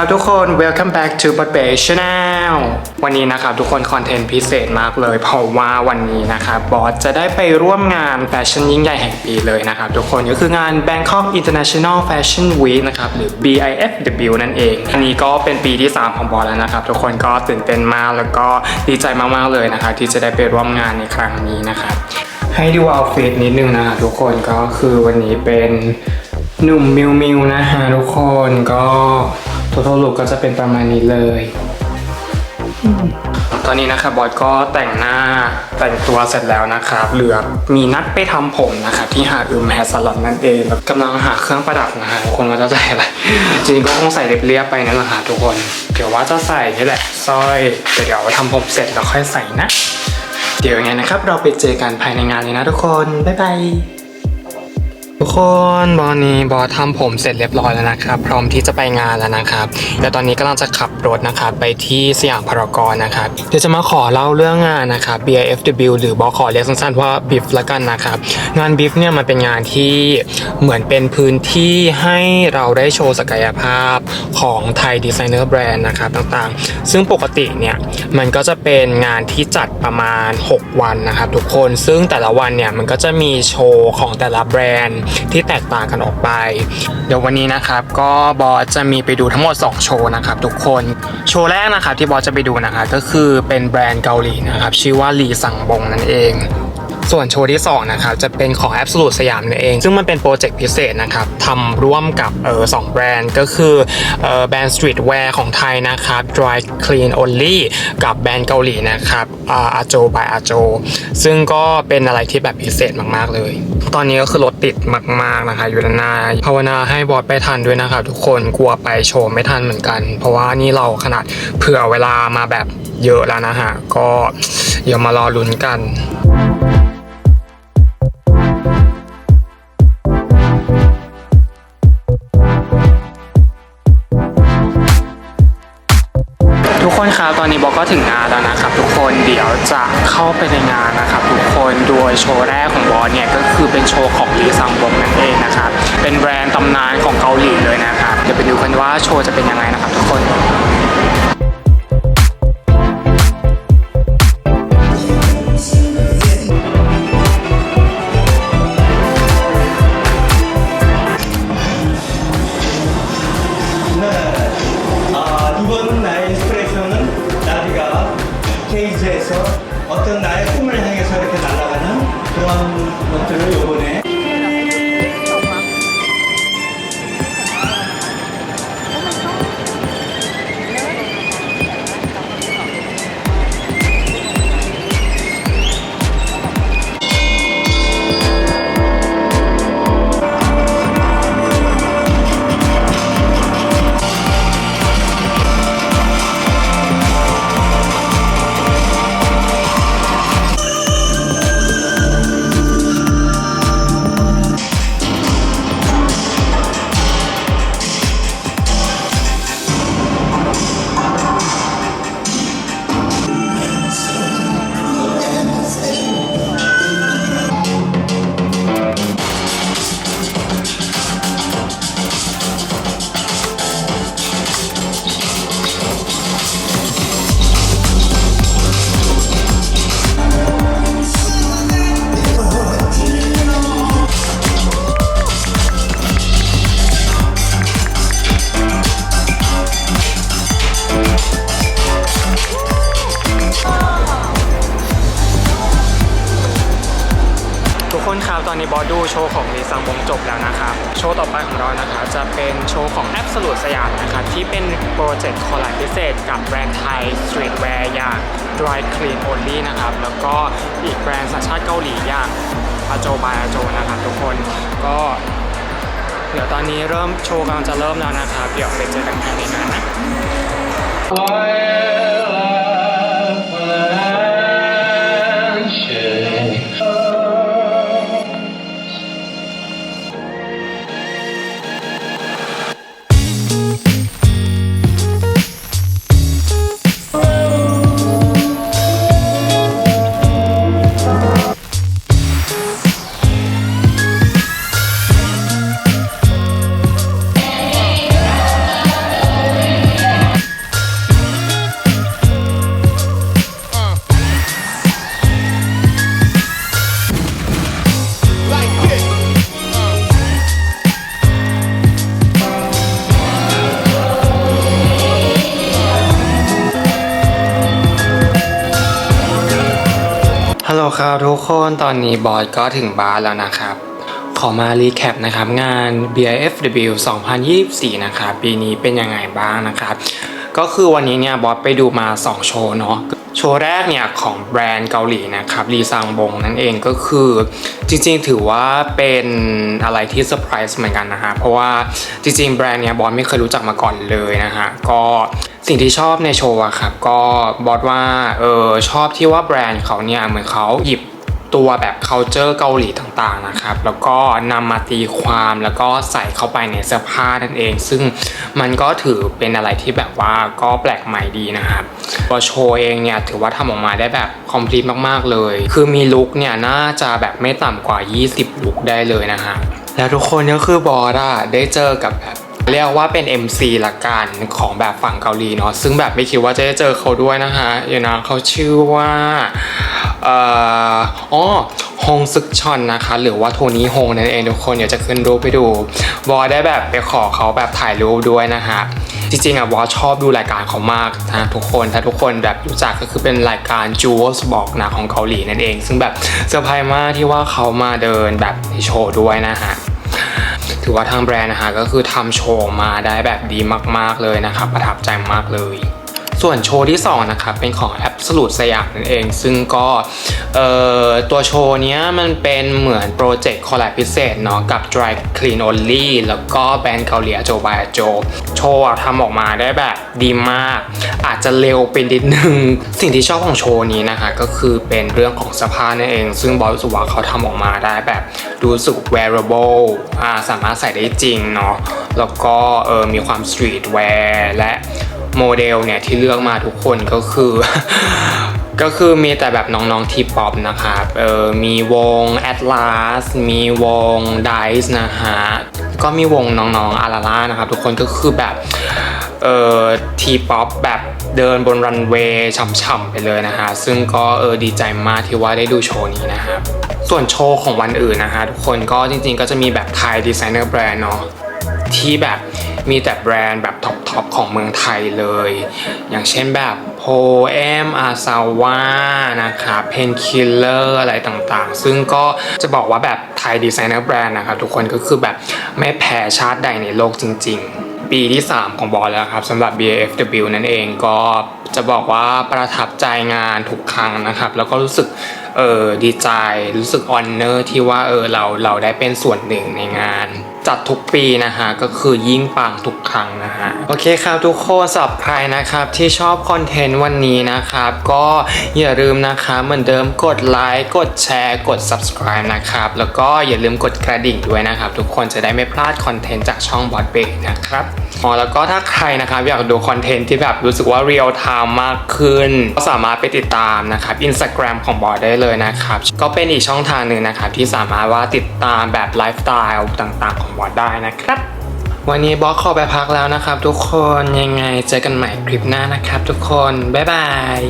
ครับทุกคน welcome back to b o t b a y Channel วันนี้นะครับทุกคนคอนเทนต์พิเศษมากเลย เพราะว่าวันนี้นะครับบอสจะได้ไปร่วมงานแฟชั่นยิ่งใหญ่แห่งปีเลยนะครับทุกคนก็คืองาน Bangkok International Fashion Week นะครับหรือ BIFW นั่นเอง อันนี้ก็เป็นปีที่ 3 ของบอสแล้วนะครับทุกคนก็ตื่นเต้นมากแล้วก็ดีใจมากๆเลยนะครับที่จะได้ไปร่วมงานในครั้งนี้นะครับให้ดูเอาฟิตนิดนึงนะครับทุกคนก็คือวันนี้เป็นหนุ่มมิวมิวนะฮะทุกคนก็ ทั้งลุกก็จะเป็นประมาณนี้เลย ตอนนี้นะครับบอสก็แต่งหน้าแต่งตัวเสร็จแล้วนะครับ เหลือมีนัดไปทำผมนะครับที่หาดอึมแฮร์สลอนนั่นเองกำลังหาเครื่องประดับนะฮะทุกคนว่าจะใส่อะไร จริงก็คงใส่เรียบๆไปนั่นแหละค่ะทุกคน เดี๋ยวว่าจะใส่นี่แหละสร้อยเดี๋ยวทำผมเสร็จแล้วค่อยใส่นะ เดี๋ยวยังไงนะครับ เราไปเจอกันภายในงานเลยนะทุกคน บ๊ายบาย ทุกคนบอนี้บอสทำผมเสร็จเรียบร้อยแล้วนะครับ พร้อมที่จะไปงานแล้วนะครับแต่ตอนนี้กำลังจะขับรถนะครับไปที่สยามพารากอนนะครับเดี๋ยวจะมาขอเล่าเรื่องงานนะครับ BIFW หรือบอขอเรียกสั้นๆว่า BIF ละกันนะครับงาน BIF เนี่ยมันเป็นงานที่เหมือนเป็นพื้นที่ให้เราได้โชว์ศักยภาพของไทยดีไซเนอร์แบรนด์นะครับต่างๆ ซึ่งปกติเนี่ยมันก็จะเป็นงานที่จัดประมาณ 6 วันนะครับทุกคนซึ่งแต่ละวันเนี่ยมันก็จะมีโชว์ของแต่ละแบรนด์ที่แตกต่างกันออกไป เดี๋ยววันนี้นะครับก็บอสจะมีไปดูทั้งหมด 2 โชว์นะครับทุกคนโชว์แรกนะครับที่บอสจะไปดูนะครับก็คือเป็นแบรนด์เกาหลีนะครับชื่อว่าลีสังบงนั่นเอง ส่วนโชว์ที่2นะครับจะเป็นของ Absolute สยามนั่นเอง ซึ่งมันเป็นโปรเจกต์พิเศษนะครับทำร่วมกับเออสองแบรนด์ก็คือเออแบรนด์ Streetwear ของไทยนะครับ Dry Clean Only กับแบรนด์เกาหลีนะครับอาโจบายอาโจซึ่งก็เป็นอะไรที่แบบพิเศษมากๆเลย ตอนนี้ก็คือรถติดมากๆนะคะอยู่ด้านหน้าภาวนาให้บอสไปทันด้วยนะครับทุกคนกลัวไปโชว์ไม่ทันเหมือนกัน เพราะว่านี่เราขนาดเผื่อเวลามาแบบเยอะแล้วนะฮะ ก็เดี๋ยวมารอลุ้นกัน คนครับตอนนี้บอกก็ถึงงานแล้วนะครับทุกคนเดี๋ยวจะเข้าไปในงานนะครับทุกคนโดยโชว์แรกของบอสเนี่ยก็คือเป็นโชว์ของลีซังบงนั่นเองนะครับเป็นแบรนด์ตำนานของเกาหลีเลยนะครับเดี๋ยวไปดูกันว่าโชว์จะเป็นยังไงนะครับทุกคน คนครับตอนนี้บอสดูโชว์ของลีซังบงจบแล้วนะครับ โชว์ต่อไปของเรานะครับจะเป็นโชว์ของ Absolute สยามนะครับที่เป็นโปรเจกต์คอลแลบพิเศษ กับแบรนด์ไทย Streetwear อย่าง Dry Clean Only นะครับ แล้วก็อีกแบรนด์สัญชาติเกาหลีอย่างอาโจบายอาโจนะครับทุกคนก็เดี๋ยวตอนนี้เริ่มโชว์กำลังจะเริ่มแล้วนะครับ เดี๋ยวไปเจอกันภายในงานนะ ครับทุกคนตอนนี้บอสก็ถึงบ้านแล้วนะครับ ขอมารีแคปนะครับงาน BIFW 2024 นะครับ ปีนี้เป็นยังไงบ้างนะครับ ก็คือวันนี้เนี่ยบอสไปดูมา 2 โชว์เนาะโชว์แรกเนี่ยของแบรนด์เกาหลีนะครับรีซังบงนั่นเองก็คือจริงๆถือว่าเป็นอะไรที่เซอร์ไพรส์เหมือนกันนะฮะเพราะว่าจริงๆแบรนด์เนี่ยบอสไม่เคยรู้จักมาก่อนเลยนะฮะก็สิ่งที่ชอบในโชว์อะครับก็บอสว่าเออชอบที่ว่าแบรนด์เขาเนี่ยเหมือนเขาหยิบ ตัวแบบ culture เกาหลีต่างๆนะครับ แล้วก็นำมาตีความแล้วก็ใส่เข้าไปในเสื้อผ้านั่นเอง ซึ่งมันก็ถือเป็นอะไรที่แบบว่าก็แปลกใหม่ดีนะครับตัวโชว์เองเนี่ยถือว่าทำออกมาได้แบบ complete มากๆเลย คือมีลุคเนี่ยน่าจะแบบไม่ต่ำกว่า 20 ลุคได้เลยนะฮะแล้วทุกคนก็คือบอสอะได้เจอกับแบบเรียกว่าเป็น MC ละกันของแบบฝั่งเกาหลีเนาะซึ่งแบบไม่คิดว่าจะได้เจอเขาด้วยนะคะเดี๋ยวนะเขาชื่อว่า อ๋อฮงซึกชอนนะคะ หรือว่าโทนี่ฮงนั่นเองทุกคนเดี๋ยวจะขึ้นรูปไปดูบอได้แบบไปขอเขาแบบถ่ายรูปด้วยนะคะจริงๆอะบอชอบดูรายการเขามากนะทุกคนถ้าทุกคนแบบรู้จักก็คือเป็นรายการ Jewels บอกนะของเกาหลีนั่นเอง ซึ่งแบบเซอร์ไพรส์มากที่ว่าเขามาเดินแบบในโชว์ด้วยนะฮะถือว่าทางแบรนด์นะคะก็คือทำโชว์มาได้แบบดีมากๆเลยนะครับประทับใจมากเลย ส่วนโชว์ที่ 2 นะครับ เป็นของ Absolute สยามนั่นเอง ซึ่งก็ตัวโชว์เนี้ยมันเป็นเหมือนโปรเจกต์คอลแลบพิเศษเนาะกับ Dry Clean Only แล้วก็แบรนด์เกาหลีโจบายโจ โชว์ทำออกมาได้แบบดีมาก อาจจะเร็วไปนิดนึง สิ่งที่ชอบของโชว์นี้นะคะ ก็คือเป็นเรื่องของสภาพนั่นเอง ซึ่งบอสรู้สึกว่าเขาทำออกมาได้แบบดูสึก wearable อ่าสามารถใส่ได้จริงเนาะแล้วก็เออมีความ street wear และโมเดลเนี่ยที่เลือกมาทุกคนก็คือ ก็คือมีแต่แบบน้องๆทีป๊อปนะครับเออมีวง Atlas มีวง Dice นะฮะ ก็มีวงน้องๆอาราล่านะครับ ทุกคนก็คือแบบเอ่อทีป๊อปแบบเดินบนรันเวย์ฉ่ำๆไปเลยนะฮะซึ่งก็เออดีใจมากที่ว่าได้ดูโชว์นี้นะครับส่วนโชว์ของวันอื่นนะฮะทุกคนก็จริงๆก็จะมีแบบไทยดีไซเนอร์แบรนด์เนาะที่แบบมีแต่แบรนด์แบบท็อปๆของเมืองไทยเลย อย่างเช่นแบบ โพเอมอาซาวานะครับเพนคิลเลอร์อะไรต่างๆ ซึ่งก็จะบอกว่าแบบไทยดีไซเนอร์แบรนด์นะครับทุกคนก็คือแบบไม่แพ้ชาติใดในโลกจริง ๆปีที่ 3 ของบอลแล้วครับสำหรับ BAFW นั่นเองก็จะบอกว่าประทับใจงานทุกครั้งนะครับ แล้วก็รู้สึกเออดีใจรู้สึกออนเนอร์ที่ว่าเออเราเราได้เป็นส่วนหนึ่งในงาน จัดทุกปีนะฮะก็คือยิ่งปังทุกครั้งนะฮะโอเคครับทุกคนสำหรับใครนะครับที่ชอบคอนเทนต์วันนี้นะครับก็อย่าลืมนะครับเหมือนเดิมกดไลค์กดแชร์กด subscribe นะครับแล้วก็อย่าลืมกดกระดิ่งด้วยนะครับทุกคนจะได้ไม่พลาดคอนเทนต์จากช่องบอดเบกนะครับอ๋อแล้วก็ถ้าใครนะครับอยากดูคอนเทนต์ที่แบบรู้สึกว่าเรียลไทม์มากขึ้น ก็สามารถไปติดตามนะครับ Instagram ของบอสได้เลยนะครับก็เป็นอีกช่องทางหนึ่งนะครับที่สามารถว่าติดตามแบบไลฟ์สไตล์ต่างๆของบอสได้นะครับ วันนี้บอสขอไปพักแล้วนะครับ ทุกคนยังไงเจอกันใหม่คลิปหน้านะครับ ทุกคนบ๊ายบาย